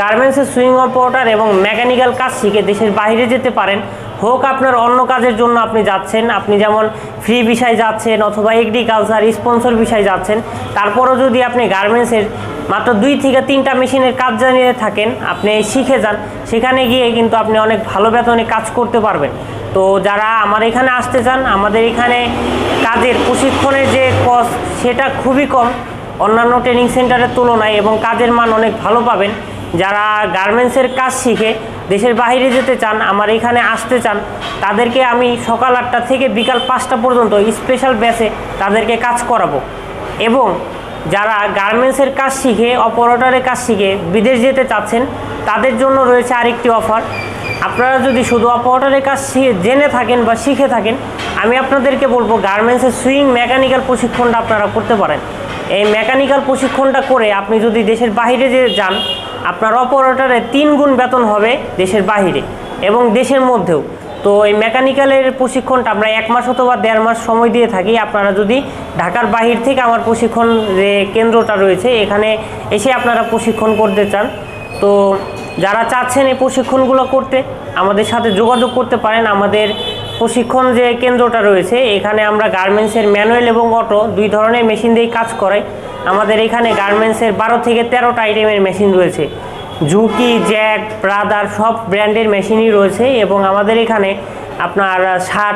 গার্মেন্টসের swing operator এবং mechanical কাজ শিখে দেশের বাইরে যেতে পারেন। হোক আপনার অন্য কাজের জন্য আপনি যাচ্ছেন, আপনি যেমন ফ্রি বিষয় যাচ্ছেন অথবা এগ্রিকালচার স্পন্সর বিষয় যাচ্ছেন, তারপরও যদি আপনি গার্মেন্টসের মাত্র দুই থেকে তিনটা মেশিনের কাজ জানিয়ে থাকেন, আপনি শিখে যান। সেখানে গিয়ে কিন্তু আপনি অনেক ভালো বেতনে কাজ করতে পারবেন। তো যারা আমার এখানে আসতে চান, আমাদের এখানে কাজের প্রশিক্ষণের যে কস্ট সেটা খুবই কম। অন্যান্য ট্রেনিং সেন্টারের তুলনায় এবং কাজের মান অনেক ভালো পাবেন। যারা গার্মেন্টসের কাজ শিখে দেশের বাইরে যেতে চান, আমার এখানে আসতে চান, তাদেরকে আমি সকাল আটটা থেকে বিকাল পাঁচটা পর্যন্ত স্পেশাল ব্যাচে তাদেরকে কাজ করাবো। এবং যারা গার্মেন্টসের কাজ শিখে অপারেটরের কাজ শিখে বিদেশ যেতে চাচ্ছেন, তাদের জন্য রয়েছে আরেকটি অফার আপনারা যদি শুধু অপারেটরের কাজ জেনে থাকেন বা শিখে থাকেন, আমি আপনাদেরকে বলব গার্মেন্টসের সুইং মেকানিক্যাল প্রশিক্ষণটা আপনারা করতে পারেন। এই মেকানিক্যাল প্রশিক্ষণটা করে আপনি যদি দেশের বাইরে যে যান, আপনার অপারেটরে তিন গুণ বেতন হবে দেশের বাইরে এবং দেশের মধ্যেও। তো এই মেকানিক্যালের প্রশিক্ষণটা আমরা এক মাস অথবা দেড় মাস সময় দিয়ে থাকি। আপনারা যদি ঢাকার বাহির থেকে আমার প্রশিক্ষণ যে কেন্দ্রটা রয়েছে, এখানে এসে আপনারা প্রশিক্ষণ করতে চান। তো যারা চাচ্ছেন এই প্রশিক্ষণগুলো করতে, আমাদের সাথে যোগাযোগ করতে পারেন। আমাদের প্রশিক্ষণ যে কেন্দ্রটা রয়েছে, এখানে আমরা গার্মেন্টসের ম্যানুয়াল এবং অটো দুই ধরনের মেশিন দিয়েই কাজ করে। আমাদের এখানে গার্মেন্টসের বারো থেকে তেরোটা আইটেমের মেশিন রয়েছে। জুকি জ্যাক ব্রাদার সব ব্র্যান্ডের মেশিনই রয়েছে এবং আমাদের এখানে আপনার ষাট